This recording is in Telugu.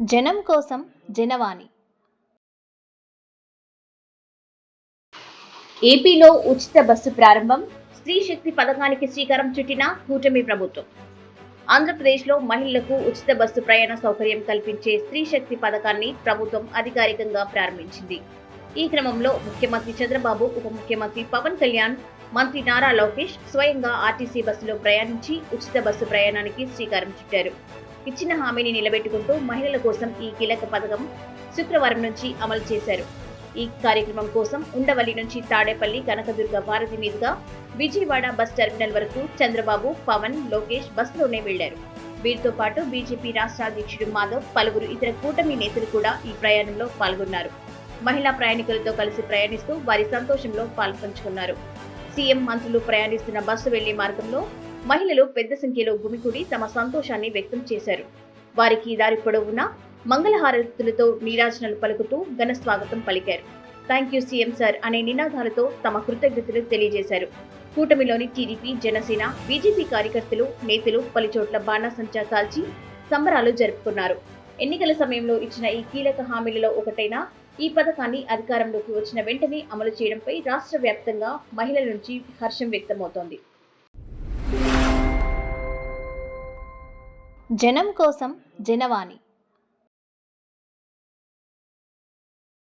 జనం కోసం జనవాణి. ఏపీలో ఉచిత బస్సు ప్రారంభం స్త్రీ శక్తి పథకానికి శ్రీకారం చుట్టిన కూటమి ప్రభుత్వం. ఆంధ్రప్రదేశ్లో మహిళలకు ఉచిత బస్సు ప్రయాణ సౌకర్యం కల్పించే స్త్రీ శక్తి పథకాన్ని ప్రభుత్వం అధికారికంగా ప్రారంభించింది. ఈ క్రమంలో ముఖ్యమంత్రి చంద్రబాబు ఉప ముఖ్యమంత్రి పవన్ కళ్యాణ్ మంత్రి నారా లోకేష్ స్వయంగా ఆర్టీసీ బస్సులో ప్రయాణించి ఉచిత బస్సు ప్రయాణానికి శ్రీకారం చుట్టారు. ఇచ్చిన హామీని నిలబెట్టుకుంటూ మహిళల కోసం ఈ కీలక పథకం శుక్రవారం నుంచి అమలు చేశారు. ఈ కార్యక్రమం కోసం ఉండవల్లి నుంచి తాడేపల్లి కనకదుర్గ భారతి మీదుగా విజయవాడ బస్ టెర్మినల్ వరకు చంద్రబాబు పవన్ లోకేష్ బస్సులోనే వెళ్ళారు వీరితో పాటు బీజేపీ రాష్ట్ర అధ్యక్షుడు మాధవ్ పలువురు ఇతర కూటమి నేతలు కూడా ఈ ప్రయాణంలో పాల్గొన్నారు. మహిళా ప్రయాణికులతో కలిసి ప్రయాణిస్తూ వారి సంతోషంలో పాల్పంచుకున్నారు. సీఎం మంత్రులు ప్రయాణిస్తున్న బస్సు వెళ్ళే మార్గంలో మహిళలు పెద్ద సంఖ్యలో గుమికూడి తమ సంతోషాన్ని వ్యక్తం చేశారు. వారికి దారి పొడవునా మంగళహారతులతో నీరాజనలు పలుకుతూ ఘన స్వాగతం పలికారు. థ్యాంక్ యూ సీఎం సార్ అనే నినాదాలతో తమ కృతజ్ఞతలు తెలియజేశారు. కూటమిలోని టీడీపీ జనసేన బీజేపీ కార్యకర్తలు నేతలు పలుచోట్ల బాణాసంచా కాల్చి సంబరాలు జరుపుకున్నారు. ఎన్నికల సమయంలో ఇచ్చిన ఈ కీలక హామీలలో ఒకటైన ఈ పథకాన్ని అధికారంలోకి వచ్చిన వెంటనే అమలు చేయడంపై రాష్ట్ర వ్యాప్తంగా మహిళల నుంచి హర్షం వ్యక్తమవుతోంది. జనం కోసం జనవాణి.